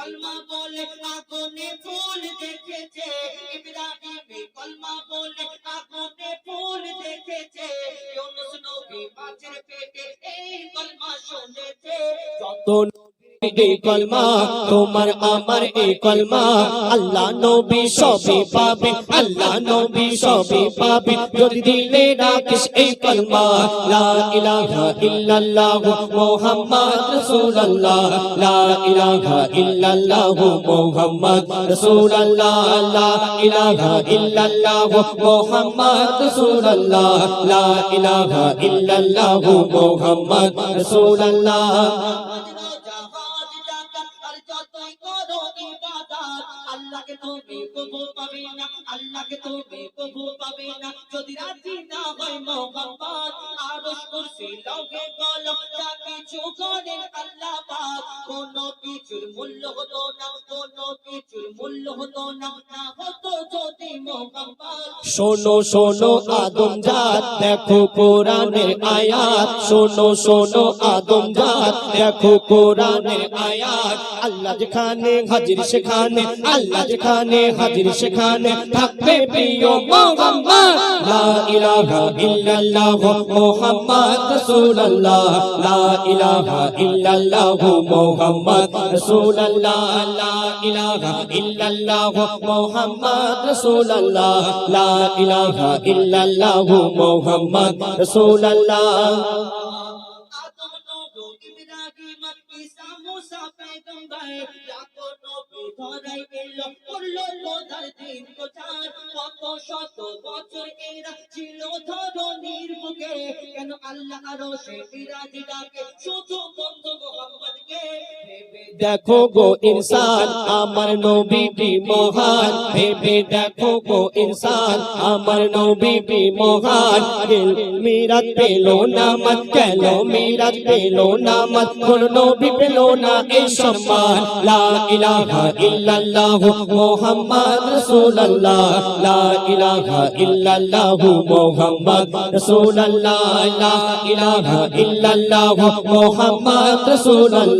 কলমা বলে আগুনে ফুল দেখেছে, ইব্রাহিমে কলমা বলে আগুনে ফুল দেখেছে, ইউনুস নবী মাছের পেটে এই কলমা শুনেছে। যত এই কলমা, তোমার আমার এই কলমা। আল্লাহ নবী সবই পাবে, আল্লাহ নবী সবই পাবে। যদি দিলে রাখিস এই কলমা, লা ইলাহা ইল্লাল্লাহ মুহাম্মদ রাসূলুল্লাহ, লা ইলাহা ইল্লাল্লাহ মুহাম্মদ রাসূলুল্লাহ, লা ইলাহা ইল্লাল্লাহ মুহাম্মদ রাসূলুল্লাহ, লা ইলাহা ইল্লাল্লাহ মুহাম্মদ রাসূলুল্লাহ। আল্লাহকে তুমি কবু পাবে না, আল্লাহকে তুমি কবু পাবে না। যদি রাজি না হয় মোহাম্মদ, আরশ কুরসি, লৌহে কলম, যা কিছু করেন আল্লাহ পাক, কোনো কিছুর মূল্য হতো না, কোনো কিছুর মূল্য হতো না না হতো যদি মোহাম্মদ। শোনো শোনো, আদম জাত, দেখো কোরআনের আয়াত। শোনো শোনো, আদম জাত, দেখো কোরআনের আয়াত। আল্লাহ যেখানে, হাজির সেখানে আল্লাহ যেখানে হাজির সেখানে থাকবে প্রিয় মোহাম্মদ। লা ইলাহা ইল্লাল্লাহ মুহাম্মদ রাসূলুল্লাহ। লা ইলাহা ইল্লাল্লাহ মুহাম্মদ রাসূলুল্লাহ। লা ইলাহা ইল্লাল্লাহ মুহাম্মদ রাসূলুল্লাহ। লা ইলাহা ইল্লাল্লাহ মুহাম্মদ রাসূলুল্লাহ। আদম ধরাই এলো করল লোধার দিন প্রচার। কত শত বছর এরা ছিল ধরনীর বুকে। কেন আল্লাহ আরও সে বিরাজ ডাকে শুধু বন্ধু মোহাম্মদকে ভেবে দেখো গো ইনসান, আমার নবীটি মহান। ভেবে দেখো গো ইনসান, আমার নবীটি মহান। মিরাত পেল না মত গেল মিরাত পেল না মত, কোন নবী পেল না এই সম্মান। লা ইলাহা ইল্লাল্লাহ মুহাম্মদ রাসূলুল্লাহ। লা ইলাহা ইল্লাল্লাহ মুহাম্মদ রাসূলুল্লাহ। লা ইলাহা ইল্লাল্লাহ মুহাম্মদ রাসূলুল্লাহ।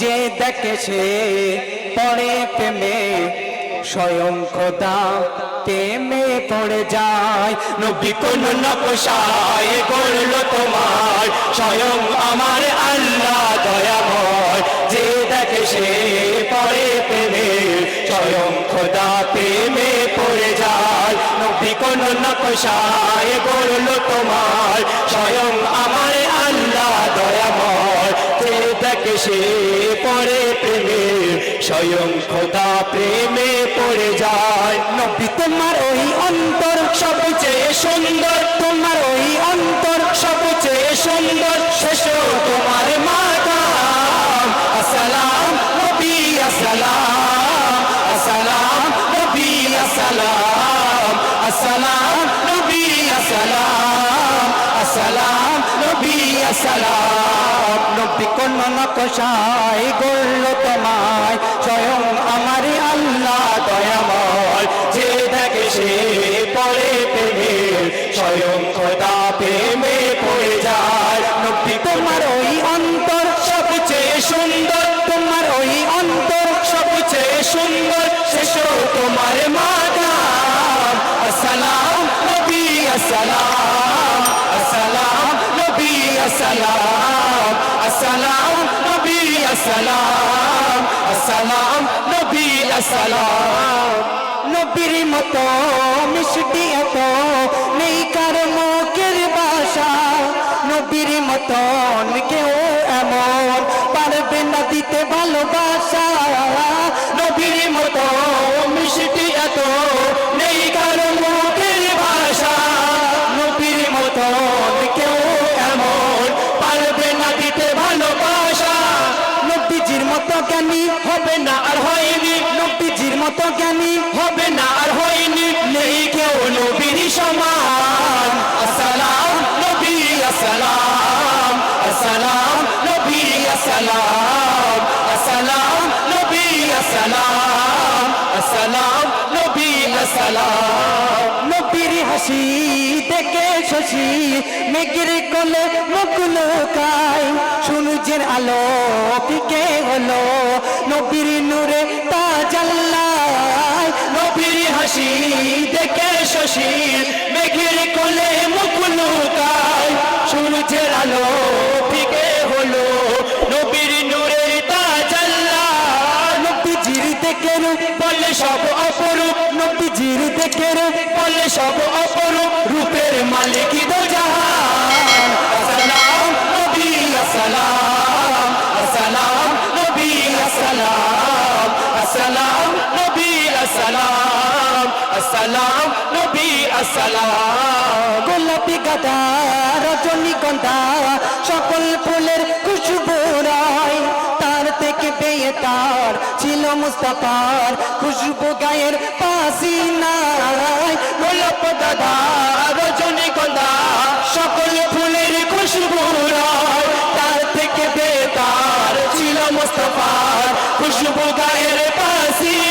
যে দেখেছে পরে প্রেমে, স্বয়ং খোদা প্রেমে পড়ে যায়। নবী কোন নকশায় গড়ল তোমার, স্বয়ং আমার আল্লাহ দয়াময়। যে দেখে সে পরে প্রেমে, স্বয়ং খোদা প্রেমে পড়ে যায়। নবী কোন নকশায় গড়ল তোমার, স্বয়ং আমার সে পরে প্রেমে, স্বয়ং খোদা প্রেমে পড়ে যায়। নবী, তোমার ওই অন্তর সবচেয়ে সুন্দর, তোমার ওই অন্তর সবচেয়ে সুন্দর, শেষ তোমার মাতাম আসসালাম, নবী, আসসালাম। আসসালাম, নবী, আসসালাম। আসসালাম, নবী, আসসালাম। আসসালাম সালাম নব্বী কোন নকশায় গড়ল তোমায়? স্বয়ং আমারই আল্লাহ দয়াময়। যে দেখে সে পরে প্রেমে স্বয়ং খোদা প্রেমে পড়ে যায়। নব্বী তোমার ওই অন্তর সবচেয়ে সুন্দর। তোমার ওই অন্তর সবচেয়ে সুন্দর। শেষ তোমার মাদাম আসসালাম নবী, আসসালাম আসসালাম আসসালাম নবী আসসালাম আসসালাম নবী আসসালাম নবীর মতো, মিষ্টি এত, নেই কার মুখের বাসা। নবীর মতন কেউ এমন পারবে না দিতে ভালোবাসা। নবীর মতো, মিষ্টি এত জ্ঞানী হবে না আর হয়নি। নবীজির মতো জ্ঞানী হবে না আর হয়নি। নেই কেউ নবীর সমান। আসসালাম নবী, আসসালাম। আসসালাম নবী, আসসালাম। আসসালাম নবী, আসসালাম। আসসালাম নবী, আসসালাম। নবীর হাসি দেখে শশী, মেঘের কোলে মুকুল কায়। সূর্যের আলো, পিকে হলো নবীর নূরে তাজাল্লায় নবীর হাসি দেখে শশী মেঘের কোলে মুকুল সূর্যের আলো, পিকে হলো নবীর নূরে তাজাল্লায় নবীজির দেখে বলে সব অপরূপ, নবীজির দেখে বলে সব অপরূপ। রূপের মালিক দো জাহান আসসালাম নবী আসসালাম আসসালাম নবী আসসালাম। গোলাপি গাদা রজনীগন্ধা সকল ফুলের খুশবু রায়। তার থেকে পেয়ে তার ছিল মুস্তাফার খুশবু গায়ের পাশি নাই গোলাপ দাদা রজনীগন্ধা সকল ফুলের খুশবু রায়। তার থেকে বেতার ছিল মুস্তাফার খুশবু গায়ের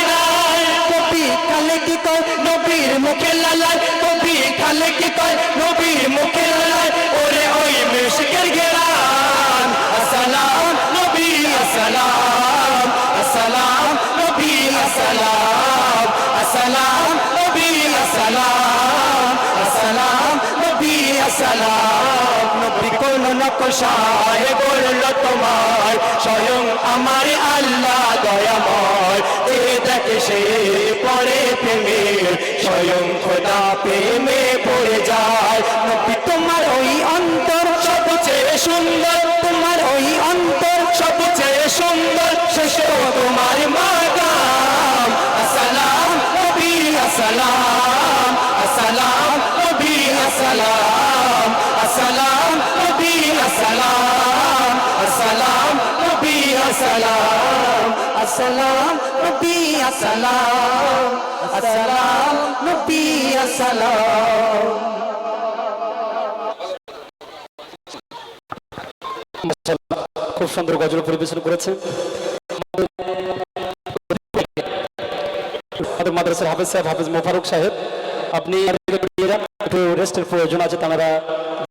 নাই কবি কালে কি কয়, নবীর মুখে লালায়, কবি কালে কি কয়, নবীর মুখে লালায়, ওরে ওই মিশকের গেরান আসসালাম নবী, আসসালাম আসসালাম নবী, আসসালাম আসসালাম নবী, আসসালাম আসসালাম নবী আসসালাম নবী, কোন নকশায় বলল তোমার স্বয়ং আমার আল্লাহ দয়াময়। দেখে পরে প্রেমে স্বয়ং খোদা প্রেমে পড়ে যায়। নবী, তোমার ওই অন্তর সবচেয়ে সুন্দর, তোমার ওই অন্তর সবচেয়ে সুন্দর শেষ তোমার মাগাম। আসসালাম নবী, আসসালাম আসসালাম। আসসালাম, নবী আসসালাম আসসালাম, নবী আসসালাম। খুব সুন্দর গজল পরিবেশন আমাদের মাদ্রাসার হাফেজ সাহেব, হাফেজ মোফারুক সাহেব, আপনি একটু রেস্টের প্রয়োজন আছে, তারা